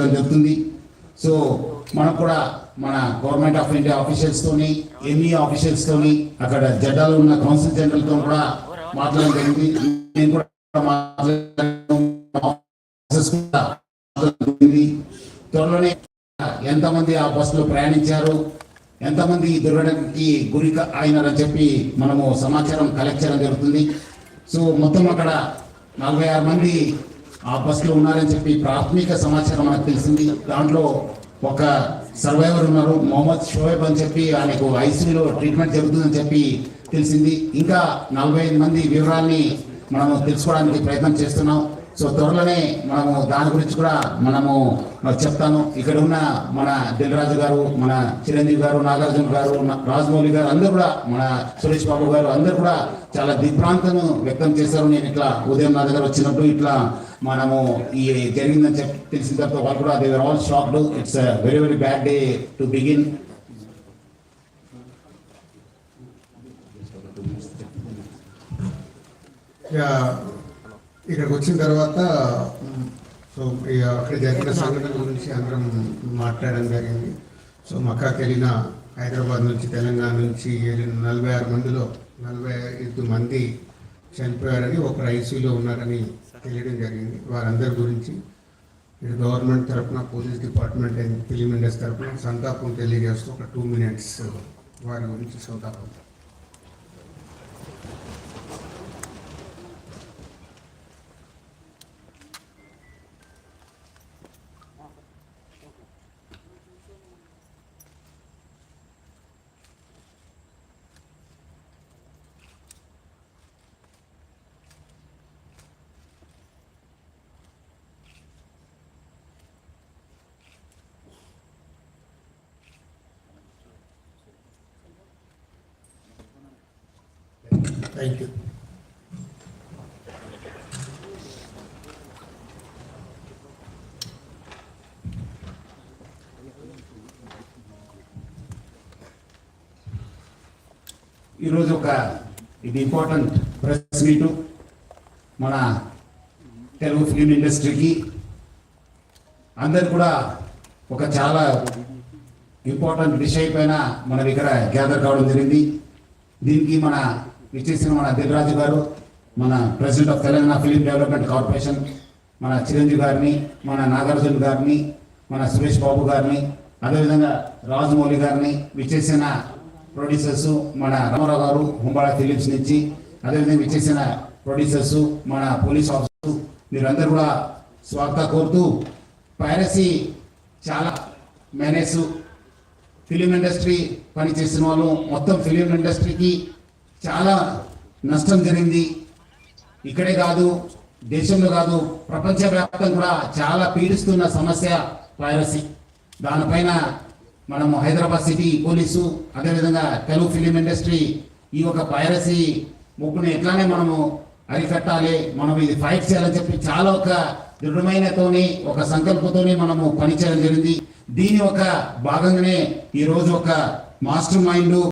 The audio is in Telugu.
చేయడం జరుగుతుంది. సో మనకు కూడా మన గవర్నమెంట్ ఆఫ్ ఇండియా ఆఫీషియల్స్ తోని ఎంఈ ఆఫీషియల్స్ తోని అక్కడ జడ్డాలో ఉన్న కౌన్సిల్ జనరల్తో కూడా మాట్లాడడం జరిగింది. నేను కూడా మాట్లాడడం త్వరలోనే ఎంతమంది ఆ బస్సులో ప్రయాణించారు ఎంతమంది దుర్ఘటనకి గురి అయినారని చెప్పి మనము సమాచారం కలెక్ట్ చేయడం జరుగుతుంది. సో మొత్తం అక్కడ నలభై ఆరు మంది ఆ బస్సులో ఉన్నారని చెప్పి ప్రాథమిక సమాచారం మనకు తెలిసింది. దాంట్లో ఒక సర్వైవర్ ఉన్నారు మొహమ్మద్ షోయబ్ అని చెప్పి ఆయనకు ఐసీయూలో ట్రీట్మెంట్ జరుగుతుందని చెప్పి తెలిసింది. ఇంకా నలభై ఐదు మంది వివరాల్ని మనము తెలుసుకోవడానికి ప్రయత్నం చేస్తున్నాం. సో త్వరలోనే మనము దాని గురించి కూడా మనము చెప్తాను. ఇక్కడ ఉన్న మన దిల్రాజు గారు మన చిరంజీవి గారు నాగార్జున గారు రాజమౌళి గారు అందరూ కూడా మన సురేష్ బాబు గారు అందరూ కూడా చాలా దిగ్భ్రాంతను వ్యక్తం చేశారు. నేను ఇట్లా ఉదయం నా దగ్గర వచ్చినప్పుడు ఇట్లా మనము ఈ జరిగిందని చెప్పి తెలిసిన తర్వాత వాళ్ళు కూడా they all shocked it's very very bad day to begin Yeah. ఇక్కడికి వచ్చిన తర్వాత సో అక్కడ జరిగిన సంఘటన గురించి అందరం మాట్లాడడం జరిగింది. సో మక్కాకి వెళ్ళిన హైదరాబాద్ నుంచి తెలంగాణ నుంచి వెళ్ళిన నలభై ఆరు మందిలో నలభై ఐదు మంది చనిపోయారని ఒకరు ఐసీయూలో ఉన్నారని తెలియడం జరిగింది. వారందరి గురించి ఇటు గవర్నమెంట్ తరఫున police department and film industry తరఫున సంతాపం తెలియజేస్తూ ఒక టూ మినిట్స్ వారి గురించి సంతాపం. థ్యాంక్ యూ ఈరోజు ఒక ఇది ఇంపార్టెంట్ ప్రెస్ మీటు మన తెలుగు ఫిలిం ఇండస్ట్రీకి అందరు కూడా ఒక చాలా ఇంపార్టెంట్ విషయం పైన మనం ఇక్కడ గ్యాదర్ కావడం జరిగింది. దీనికి మన ఇచ్చేసిన మన దిల్రాజు గారు మన president of Telangana film development corporation మన చిరంజీవి గారిని మన నాగార్జున గారిని మన సురేష్ బాబు గారిని అదేవిధంగా రాజమౌళి గారిని విచ్చేసిన ప్రొడ్యూసర్స్ మన రామారావు గారు హుంబాళ ఫిలిమ్స్ నుంచి అదేవిధంగా విచ్చేసిన ప్రొడ్యూసర్స్ మన పోలీస్ ఆఫీసర్స్ మీరందరూ కూడా స్వాగత కోరుతూ పైరసీ చాలా మేనేజ్ ఫిలిం ఇండస్ట్రీ పనిచేసిన వాళ్ళు మొత్తం ఫిలిం ఇండస్ట్రీకి చాలా నష్టం జరిగింది. ఇక్కడే కాదు దేశంలో కాదు ప్రపంచవ్యాప్తంగా కూడా చాలా పీడిస్తున్న సమస్య పైరసీ దానిపైన మనము హైదరాబాద్ సిటీ పోలీసు అదేవిధంగా తెలుగు ఫిలిం ఇండస్ట్రీ ఈ ఒక పైరసీ ముగ్గుని ఎట్లానే మనము అరికట్టాలి. మనం ఇది ఫైట్ చేయాలని చెప్పి చాలా ఒక దృఢమైనతోని ఒక సంకల్పంతోనే మనము పనిచేయడం జరిగింది. దీని ఒక భాగంగానే ఈ రోజు ఒక మాస్టర్ మైండ్